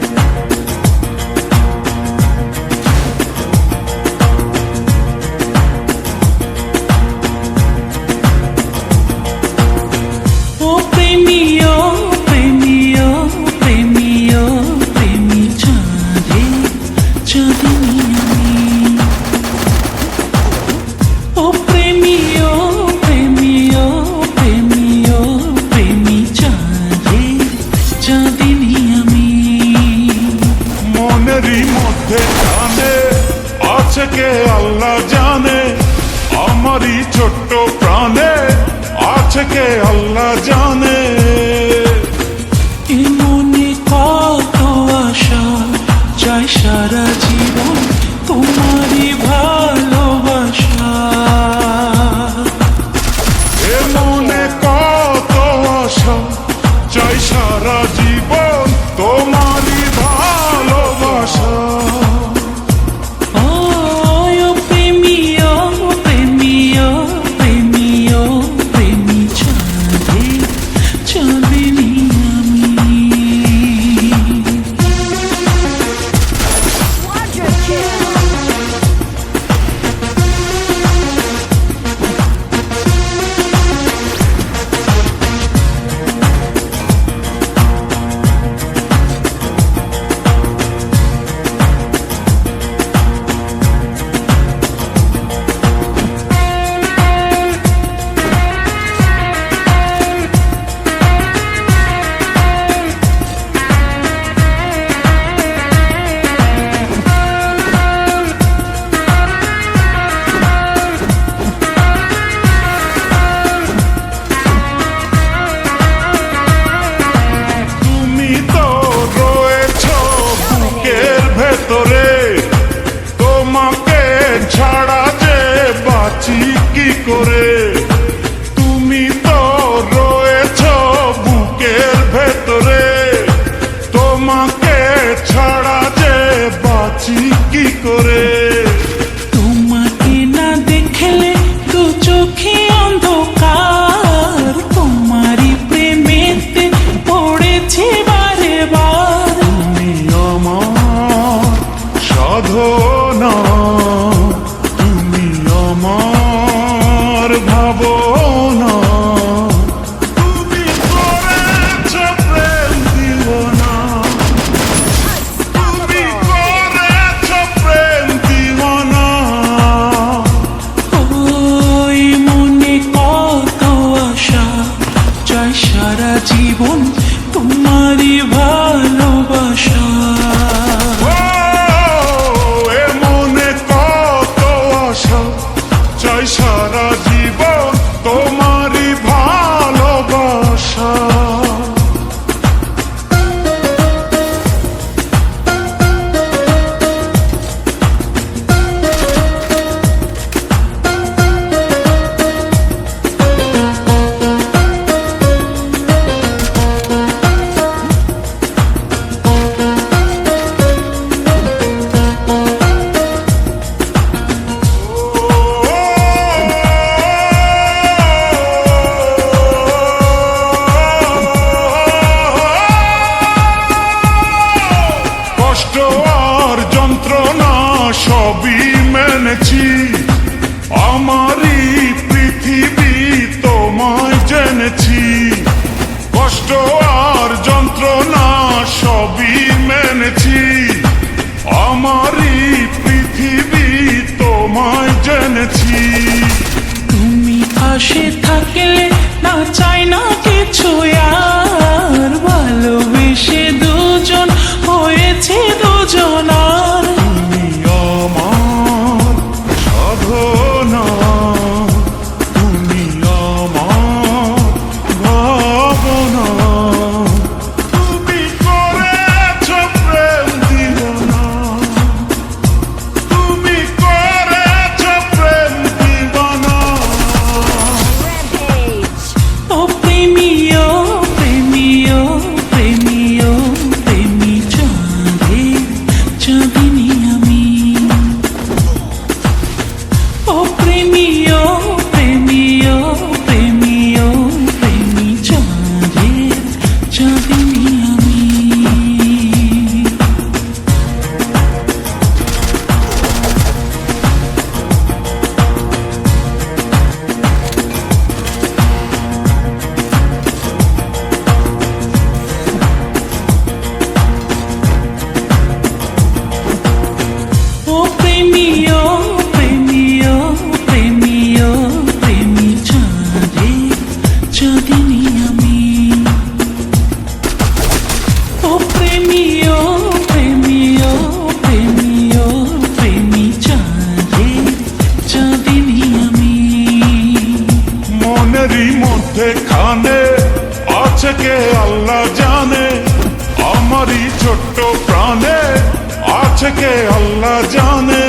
Bye. ছোট্ট প্রাণে আছে কে আল্লাহ জানে। মনে কত আশা চাই সারা সারা জীবন জেনেছি, আমারই পৃথিবী তোমায় জেনেছি। কষ্ট আর যন্ত্রণা সবই মেনেছি। আমারই পৃথিবী তোমায় জেনেছি। তুমি আসে থাকলে না জানি আমি। ও প্রেমী ও প্রেমী ও প্রেমী মনেরই মধ্যে খানে আছে কে আল্লাহ জানে আমারই ছোট্ট প্রাণে আছে কে আল্লাহ জানে।